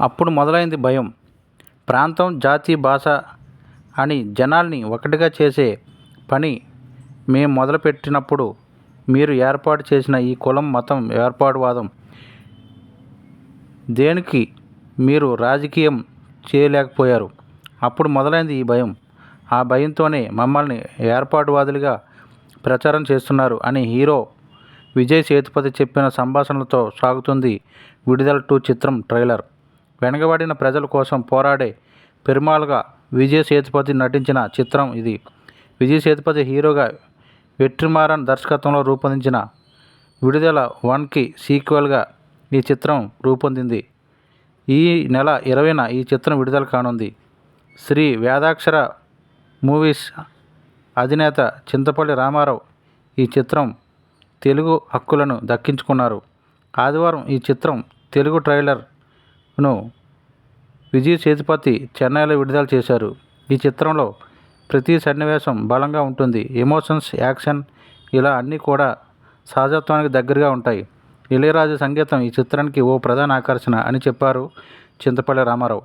అప్పుడు మొదలైంది భయం. ప్రాంతం జాతి భాష అని జనాల్ని ఒకటిగా చేసే పని మేము మొదలుపెట్టినప్పుడు మీరు ఏర్పాటు చేసిన ఈ కులం మతం ఏర్పాటువాదం దేనికి మీరు రాజకీయం చేయలేకపోయారు? అప్పుడు మొదలైంది ఈ భయం. ఆ భయంతోనే మమ్మల్ని ఏర్పాటువాదులుగా ప్రచారం చేస్తున్నారు అని హీరో విజయ్ సేతుపతి చెప్పిన సంభాషణలతో సాగుతుంది విడుదల టూ చిత్రం ట్రైలర్. వెనకబడిన ప్రజల కోసం పోరాడే పెరుమాళ్గా విజయ్ సేతుపతి నటించిన చిత్రం ఇది. విజయ్ సేతుపతి హీరోగా వెట్రిమారన్ దర్శకత్వంలో రూపొందించిన విడుదల వన్కి సీక్వెల్గా ఈ చిత్రం రూపొందింది. ఈ నెల ఇరవైన ఈ చిత్రం విడుదల కానుంది. శ్రీ వేదాక్షర మూవీస్ అధినేత చింతపల్లి రామారావు ఈ చిత్రం తెలుగు హక్కులను దక్కించుకున్నారు. ఆదివారం ఈ చిత్రం తెలుగు ట్రైలర్ ను. విజయ్ సేతుపతి చెన్నైలో విడుదల చేశారు. ఈ చిత్రంలో ప్రతి సన్నివేశం బలంగా ఉంటుంది. ఎమోషన్స్ యాక్షన్ ఇలా అన్నీ కూడా సహజత్వానికి దగ్గరగా ఉంటాయి. ఇళయరాజు సంగీతం ఈ చిత్రానికి ఓ ప్రధాన ఆకర్షణ అని చెప్పారు చింతపల్లి రామారావు.